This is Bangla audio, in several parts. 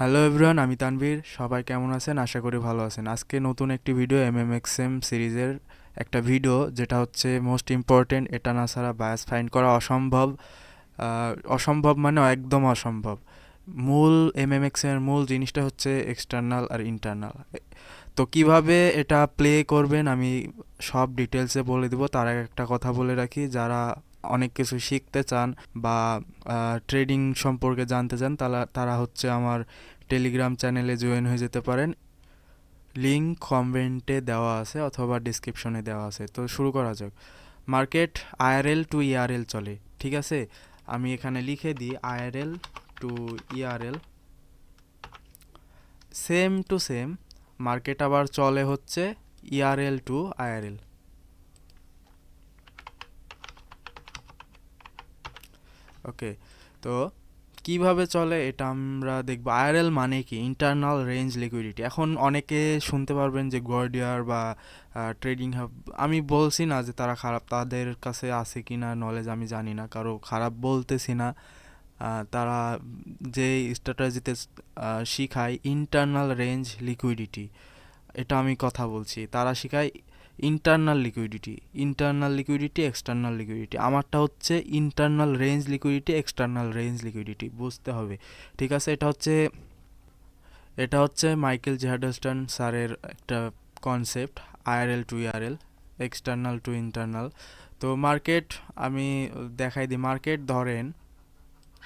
হ্যালো এভরিওয়ান আমি তানভীর। সবাই কেমন আছেন? আশা করি ভালো আছেন। আজকে নতুন একটি video M M X M সিরিজের একটা ভিডিও যেটা হচ্ছে মোস্ট ইম্পর্টেন্ট এটা না ছাড়া বায়াস ফাইন্ড করা অসম্ভব। অসম্ভব মানে একদম অসম্ভব। মূল এম এম এক্সের মূল জিনিসটা হচ্ছে এক্সটার্নাল আর ইন্টারনাল তো কীভাবে এটা প্লে করবেন আমি সব ডিটেলসে বলে দেবো। তার একটা কথা বলে রাখি, যারা অনেক কিছু শিখতে চান বা ট্রেডিং সম্পর্কে জানতে চান তারা তারা হচ্ছে আমার টেলিগ্রাম চ্যানেলে জয়েন হয়ে যেতে পারেন। লিঙ্ক কমেন্টে দেওয়া আছে অথবা ডিসক্রিপশনে দেওয়া আছে। তো শুরু করা যাক। মার্কেট আইআরএল টু ইআরএল চলে, ঠিক আছে? আমি এখানে লিখে দিই IRL to ERL same to same market আবার চলে হচ্ছে ইআরএল টু আইআরএল ওকে, তো কীভাবে চলে এটা আমরা দেখব। আইআরএল মানে কি? ইন্টারনাল রেঞ্জ লিকুইডিটি এখন অনেকে শুনতে পারবেন যে গর্ডিয়ার বা ট্রেডিং হাব আমি বলছি না যে তারা খারাপ, তাদের কাছে আছে কি না নলেজ আমি জানি না, কারও খারাপ বলতেছি না। তারা যে স্ট্র্যাটাজিতে শিখায় ইন্টারনাল রেঞ্জ লিকুইডিটি এটা আমি কথা বলছি। তারা শিখায় internal liquidity internal liquidity external liquidity আমারটা হচ্ছে internal range liquidity external range liquidity বুঝতে হবে। ঠিক আছে? এটা হচ্ছে এটা হচ্ছে মাইকেল জেহাডস্টন স্যারের একটা concept IRL to ERL external to internal তো মার্কেট আমি দেখাই দিই। মার্কেট ধরেন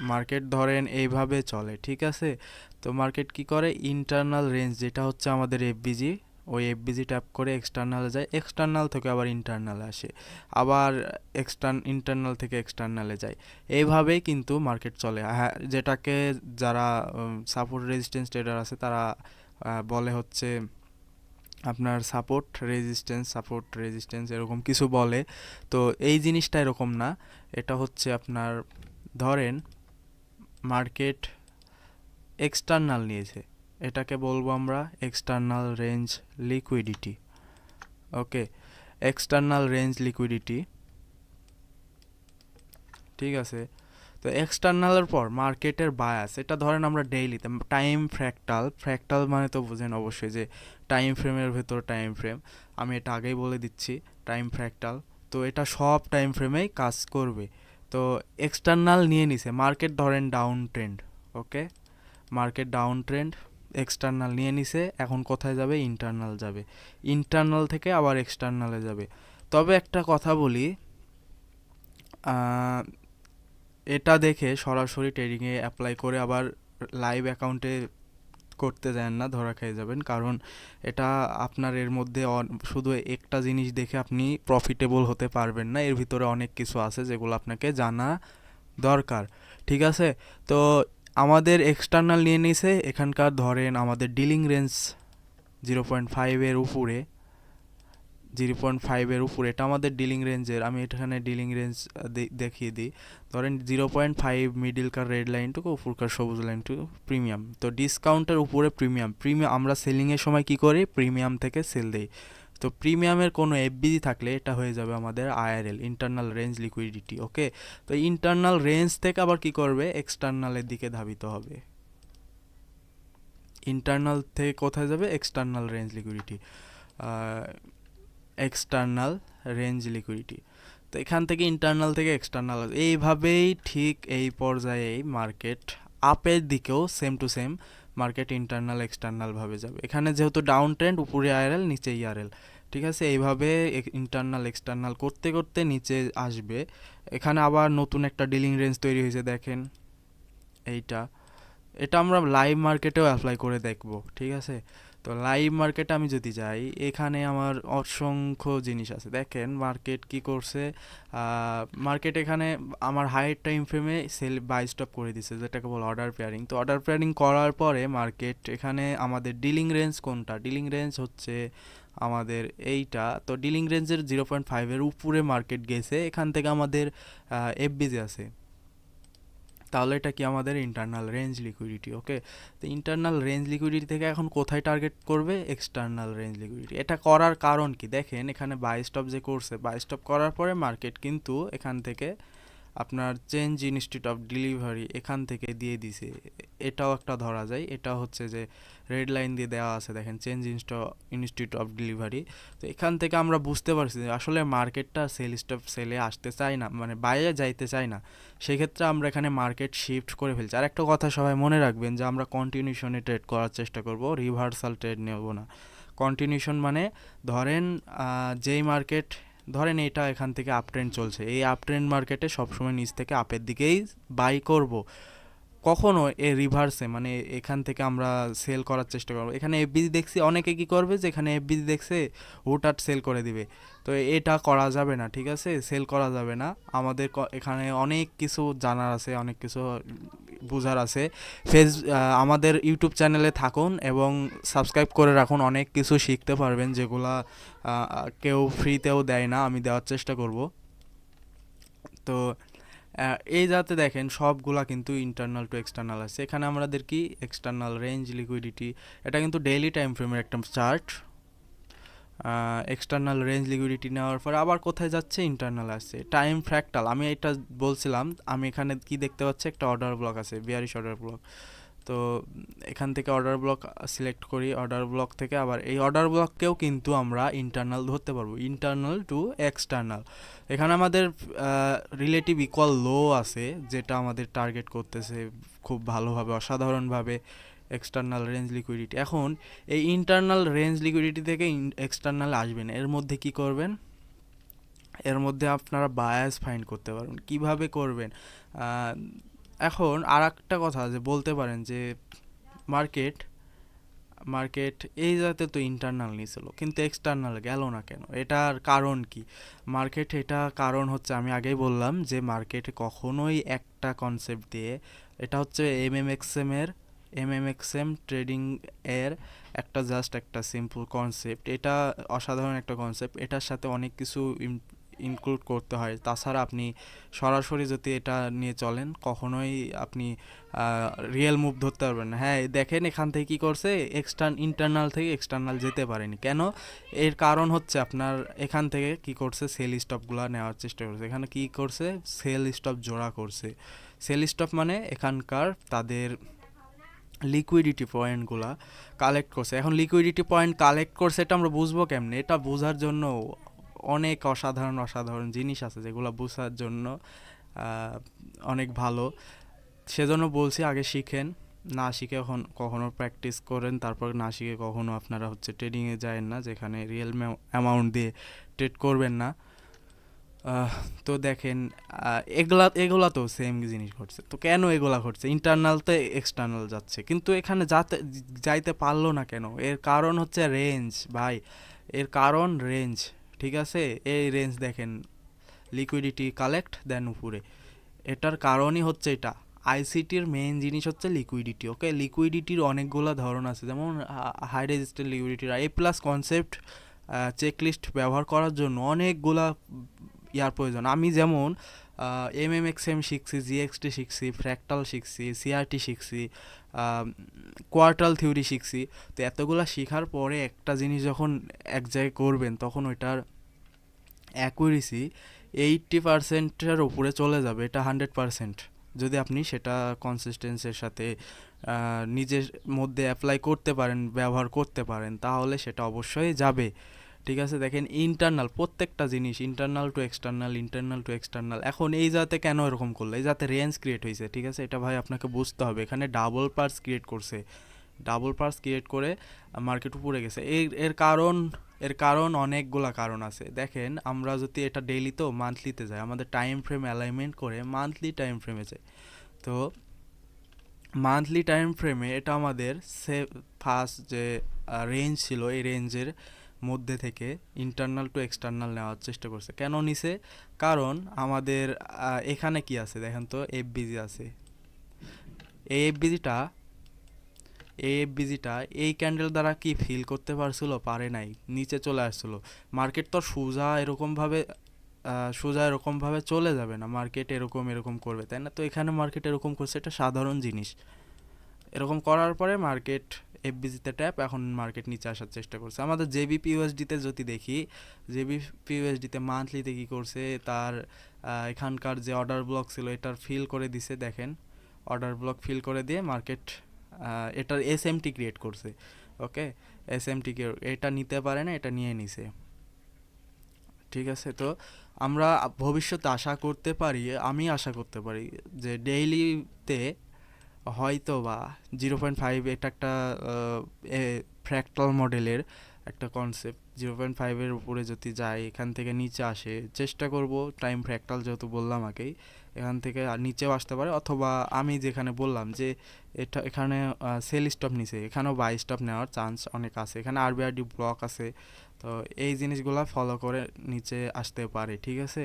মার্কেট ধরেন এইভাবে চলে। ঠিক আছে? তো মার্কেট কি করে? ইন্টারনাল রেঞ্জ যেটা হচ্ছে আমাদের এফবিজি ওই এফবিজি ট্যাপ করে এক্সটার্নালে যায় এক্সটার্নাল থেকে আবার ইন্টারনালে আসে, আবার এক্সটার্ন ইন্টারনাল থেকে এক্সটার্নালে যায়। এইভাবেই কিন্তু মার্কেট চলে। হ্যাঁ যেটাকে যারা সাপোর্ট রেজিস্ট্যান্স ট্রেডার আছে, তারা বলে হচ্ছে আপনার সাপোর্ট রেজিস্ট্যান্স সাপোর্ট রেজিস্ট্যান্স এরকম কিছু বলে। তো এই জিনিসটা এরকম না। এটা হচ্ছে আপনার, ধরেন মার্কেট এক্সটার্নাল নিয়েছে। এটাকে বলব আমরা external range liquidity okay external range liquidity ঠিক আছে? তো এক্সটার্নালের পর মার্কেটের বায়াস এটা ধরেন আমরা ডেইলিতে টাইম ফ্র্যাকটাল ফ্র্যাকটাল মানে তো বুঝেন অবশ্যই যে টাইম ফ্রেমের ভেতর টাইম ফ্রেম আমি এটা আগেই বলে দিচ্ছি টাইম ফ্র্যাকটাল তো এটা সব টাইম ফ্রেমেই কাজ করবে। তো এক্সটার্নাল নিয়ে নিছে মার্কেট ধরেন down trend okay market down trend external নিয়ে নিছে, এখন কোথায় যাবে? ইন্টারনাল যাবে। ইন্টারনাল থেকে আবার এক্সটার্নালে যাবে। তবে একটা কথা বলি এটা দেখে সরাসরি ট্রেডিংয়ে অ্যাপ্লাই করে আবার লাইভ অ্যাকাউন্টে করতে যান না, ধরা খেয়ে যাবেন। কারণ এটা আপনার এর মধ্যে শুধু একটা জিনিস দেখে আপনি প্রফিটেবল হতে পারবেন না। এর ভিতরে অনেক কিছু আছে যেগুলো আপনাকে জানা দরকার। ঠিক আছে? তো আমাদের এক্সটার্নাল নিয়ে নিছে, এখানকার ধরেন আমাদের ডিলিং রেঞ্জ জিরো পয়েন্ট ফাইভের উপরে জিরো পয়েন্ট ফাইভের উপরে, এটা আমাদের ডিলিং রেঞ্জের আমি এখানে ডিলিং রেঞ্জ দেখিয়ে দিই। ধরেন জিরো পয়েন্ট ফাইভ মিডিল কার রেড লাইনটুকু উপরকার সবুজ লাইনটুকু প্রিমিয়াম তো ডিসকাউন্টের উপরে প্রিমিয়াম প্রিমিয়াম আমরা সেলিংয়ের সময় কি করি? প্রিমিয়াম থেকে সেল দেই। তো প্রিমিয়ামের কোনো এফবিজি থাকলে এটা হয়ে যাবে আমাদের IRL internal range liquidity okay তো ইন্টারনাল রেঞ্জ থেকে আবার কি করবে? এক্সটার্নালের দিকে ধাবিত হবে। ইন্টারনাল থেকে কোথায় যাবে? External range liquidity external range liquidity তো এখান থেকে ইন্টারনাল থেকে এক্সটার্নাল এইভাবেই ঠিক এই পর্যায়েই মার্কেট আপের দিকেও same to same market internal এক্সটার্নালভাবে যাবে। এখানে যেহেতু ডাউন ট্রেন্ড উপরে আইআরএল নিচে ইআরএল ঠিক আছে? এইভাবে ইন্টারনাল এক্সটার্নাল করতে করতে নিচে আসবে। এখানে আবার নতুন একটা ডিলিং রেঞ্জ তৈরি হয়েছে, দেখেন। এইটা। এটা আমরা লাইভ মার্কেটেও অ্যাপ্লাই করে দেখব, ঠিক আছে? তো লাইভ মার্কেটে আমি যদি যাই, এখানে আমার অসংখ্য জিনিস আছে। দেখেন মার্কেট কি করছে? মার্কেট এখানে আমার হাইয়ের time frame sell buy stop করে দিছে, যেটাকে বলে অর্ডার পেয়ারিং তো অর্ডার পেয়ারিং করার পরে মার্কেট এখানে আমাদের ডিলিং রেঞ্জ কোনটা? ডিলিং রেঞ্জ হচ্ছে আমাদের এইটা। তো ডিলিং রেঞ্জের জিরো পয়েন্ট ফাইভের উপরে মার্কেট গেছে, এখান থেকে আমাদের এফবিজি আছে। তাহলে এটা কি আমাদের ইন্টারনাল রেঞ্জ লিকুইডিটি ওকে তো ইন্টারনাল রেঞ্জ লিকুইডিটি থেকে এখন কোথায় টার্গেট করবে? এক্সটার্নাল রেঞ্জ লিকুইডিটি এটা করার কারণ কি? দেখেন, এখানে বাই স্টপ যে করছে বাই স্টপ করার পরে মার্কেট কিন্তু এখান থেকে আপনার চেঞ্জ ইনস্টিটিউট অফ ডেলিভারি এখান থেকে দিয়ে দিছে। এটাও একটা ধরা যায়। এটা হচ্ছে যে রেড লাইন দিয়ে দেওয়া আছে, দেখেন চেঞ্জ ইনস্টিটিউট অফ ডেলিভারি তো এখান থেকে আমরা বুঝতে পারছি যে আসলে মার্কেটটা সেল স্টপ সেলে আসতে চায় না মানে বাইরে যাইতে চায় না। সেক্ষেত্রে আমরা এখানে মার্কেট শিফট করে ফেলছি। আর একটা কথা সবাই মনে রাখবেন যে আমরা কন্টিনিউশনে ট্রেড করার চেষ্টা করব রিভার্সাল ট্রেড নেব না। কন্টিনিউশন মানে ধরেন যেই মার্কেট ধরেন এটা এখান থেকে আপ ট্রেন্ড চলছে। এই আপ ট্রেন্ড মার্কেটে সবসময় নিচ থেকে আপের দিকেই বাই করব। কখনো এ রিভার্সে মানে এখান থেকে আমরা সেল করার চেষ্টা করব। এখানে এফবিজি দেখছি, অনেকে কি করবে? যে এখানে এফবিজি দেখছে হুটাট সেল করে দিবে। তো এটা করা যাবে না, ঠিক আছে? সেল করা যাবে না। আমাদের এখানে অনেক কিছু জানার আছে, অনেক কিছু বোঝার আছে। ফেস আমাদের ইউটিউব চ্যানেলে থাকুন এবং সাবস্ক্রাইব করে রাখুন। অনেক কিছু শিখতে পারবেন যেগুলা কেউ ফ্রিতেও দেয় না। আমি দেওয়ার চেষ্টা করব। তো এই যাতে দেখেন সবগুলা কিন্তু ইন্টারনাল টু এক্সটার্নাল আছে। এখানে আমাদের কি? এক্সটার্নাল রেঞ্জ লিকুইডিটি এটা কিন্তু ডেইলি টাইম ফ্রেমের একটা চার্ট এক্সটার্নাল রেঞ্জ লিকুইডিটি নেওয়ার পর আবার কোথায় যাচ্ছে? ইন্টারনাল আছে। টাইম ফ্র্যাক্টাল আমি এটা বলছিলাম, আমি এখানে কি দেখতে পাচ্ছি? একটা অর্ডার ব্লক আছে বিয়ারিশ অর্ডার ব্লক তো এখান থেকে অর্ডার ব্লক সিলেক্ট করি। অর্ডার ব্লক থেকে আবার এই অর্ডার ব্লককেও কিন্তু আমরা ইন্টারনাল ধরতে পারব। ইন্টারনাল টু এক্সটার্নাল এখানে আমাদের রিলেটিভ ইকুয়াল লো আছে, যেটা আমাদের টার্গেট করতেছে খুব ভালোভাবে, অসাধারণভাবে এক্সটার্নাল রেঞ্জ লিকুইডিটি এখন এই ইন্টারনাল রেঞ্জ লিকুইডিটি থেকে এক্সটার্নাল আসবেন এর মধ্যে কি করবেন? এর মধ্যে আপনারা বায়াস ফাইন্ড করতে পারবেন। কীভাবে করবেন? এখন আর একটা কথা যে বলতে পারেন যে মার্কেট মার্কেট এই জাতে তো ইন্টারনাল নিয়েছিল কিন্তু এক্সটার্নাল গেল না কেন? এটার কারণ কি? মার্কেট এটা কারণ হচ্ছে আমি আগেই বললাম যে মার্কেট কখনোই একটা কনসেপ্ট দিয়ে, এটা হচ্ছে এম এম এক্সএম এর এম এম এক্সএম ট্রেডিং এর একটা জাস্ট একটা সিম্পল কনসেপ্ট এটা অসাধারণ একটা কনসেপ্ট এটার সাথে অনেক কিছু ইনক্লুড করতে হয়। তাছাড়া আপনি সরাসরি যদি এটা নিয়ে চলেন, কখনোই আপনি রিয়েল মুভ ধরতে পারবেন না। হ্যাঁ দেখেন এখান থেকে কী করছে? এক্সটার্ন ইন্টারনাল থেকে এক্সটার্নাল যেতে পারেনি। কেন? এর কারণ হচ্ছে আপনার এখান থেকে কি করছে? সেল স্টপগুলো নেওয়ার চেষ্টা করছে। এখানে কি করছে? সেল স্টপ জোড়া করছে। সেল স্টপ মানে এখানকার তাদের লিকুইডিটি পয়েন্টগুলা কালেক্ট করছে। এখন লিকুইডিটি পয়েন্ট কালেক্ট করছে, এটা আমরা বুঝব কেমনে? এটা বোঝার জন্য অনেক অসাধারণ অসাধারণ জিনিস আছে যেগুলো বোঝার জন্য অনেক ভালো। সেজন্য বলছি আগে শিখেন, না শিখে এখন কখনো প্র্যাকটিস করেন, তারপর না শিখে কখনো আপনারা হচ্ছে ট্রেডিংয়ে যায় না, যেখানে রিয়েল অ্যামাউন্ট দিয়ে ট্রেড করবেন না। তো দেখেন এগুলা এগুলা তো সেম জিনিস ঘটছে। তো কেন এগুলা ঘটছে? ইন্টারনাল তো এক্সটার্নাল যাচ্ছে। কিন্তু এখানে যাতে, যাইতে পারল না কেন? এর কারণ হচ্ছে রেঞ্জ ভাই। এর কারণ রেঞ্জ ঠিক আছে? এই রেঞ্জ দেখেন। লিকুইডিটি কালেক্ট দেন উপরে। এটার কারণই হচ্ছে এটা। আইসিটির মেইন জিনিস হচ্ছে লিকুইডিটি ওকে লিকুইডিটির অনেকগুলো ধরন আছে। যেমন হাই রেজিস্ট্যান্ট লিকুইডিটির এ প্লাস কনসেপ্ট চেকলিস্ট ব্যবহার করার জন্য অনেকগুলা ইয়ার প্রয়োজন। আমি যেমন এম এম এক্স এম শিখছি জিএক্সটি শিখছি ফ্র্যাক্টাল শিখছি সিআরটি শিখছি কোয়ার্টাল থিওরি শিখছি। তো এতগুলো শেখার পরে একটা জিনিস যখন এক জায়গায় করবেন, তখন ওইটার অ্যাকুরেসি এইটটি পারসেন্টের ওপরে চলে যাবে, এটা হান্ড্রেড পারসেন্ট যদি আপনি সেটা কনসিস্টেন্সের সাথে নিজের মধ্যে অ্যাপ্লাই করতে পারেন, ব্যবহার করতে পারেন, তাহলে সেটা অবশ্যই যাবে। ঠিক আছে? দেখেন ইন্টারনাল প্রত্যেকটা জিনিস internal to external internal to external এখন এই জাতে কেন এরকম করল? এই যাতে রেঞ্জ ক্রিয়েট হয়েছে, ঠিক আছে? এটা ভাই আপনাকে বুঝতে হবে। এখানে ডাবল পার্স ক্রিয়েট করছে। ডাবল পার্স ক্রিয়েট করে মার্কেট উপরে গেছে। এর এর কারণ এর কারণ অনেকগুলা কারণ আছে। দেখেন, আমরা যদি এটা ডেইলি তো মান্থলিতে যাই, আমাদের টাইম ফ্রেম অ্যালাইনমেন্ট করে মান্থলি টাইম ফ্রেমে যাই। তো মান্থলি টাইম ফ্রেমে এটা আমাদের সে ফার্স্ট যে রেঞ্জ ছিল, এই রেঞ্জের মধ্যে থেকে ইন্টারনাল টু এক্সটার্নাল নেওয়ার চেষ্টা করছে। কেন নিছে? কারণ আমাদের এখানে কি আছে দেখেন তো? এফবিজি আছে। এই এফবিজিটা এই এফবিজিটা এই ক্যান্ডেল দ্বারা কি ফিল করতে পারছিল? পারে নাই। নিচে চলে আসছিল। মার্কেট তো সোজা এরকমভাবে সোজা এরকমভাবে চলে যাবে না। মার্কেট এরকম এরকম করবে, তাই না? তো এখানে মার্কেট এরকম করছে, এটা সাধারণ জিনিস। এরকম করার পরে মার্কেট এফবিজিতে ট্যাপ এখন মার্কেট নিচে আসার চেষ্টা করছে। আমাদের জেবিপি ইউএসডিতে যদি দেখি জেবিপি ইউএসডিতে মান্থলিতে কী করছে, তার এখানকার যে অর্ডার ব্লক ছিল, এটার ফিল করে দিছে, দেখেন। অর্ডার ব্লক ফিল করে দিয়ে মার্কেট এটার এস এমটি ক্রিয়েট করছে ওকে এস এমটি এটা নিতে পারে না, এটা নিয়ে নিছে। ঠিক আছে, তো আমরা ভবিষ্যতে আশা করতে পারি, আমি আশা করতে পারি যে ডেইলিতে হয়তো বা জিরো পয়েন্ট ফাইভ এটা একটা ফ্র্যাক্টাল মডেলের একটা কনসেপ্ট জিরো পয়েন্ট ফাইভের উপরে যদি যায় এখান থেকে নিচে আসে, চেষ্টা করব টাইম ফ্র্যাক্টাল যেহেতু বললাম আগেই, এখান থেকে আর নিচেও আসতে পারে। অথবা আমি যেখানে বললাম যে এটা, এখানে সেল স্টপ নিছে, এখানেও বাই স্টপ নেওয়ার চান্স অনেক আছে। এখানে আরবিআরডি ব্লক আছে। তো এই জিনিসগুলো ফলো করে নিচে আসতে পারে, ঠিক আছে?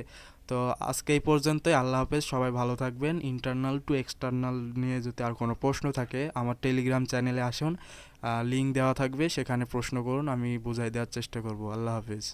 তো আজকে এই পর্যন্তই। আল্লাহ হাফেজ, সবাই ভালো থাকবেন। ইন্টারনাল টু এক্সটার্নাল নিয়ে যদি আর কোনো প্রশ্ন থাকে, আমার টেলিগ্রাম চ্যানেলে আসুন। লিঙ্ক দেওয়া থাকবে, সেখানে প্রশ্ন করুন, আমি বুঝাই দেওয়ার চেষ্টা করব। আল্লাহ হাফেজ।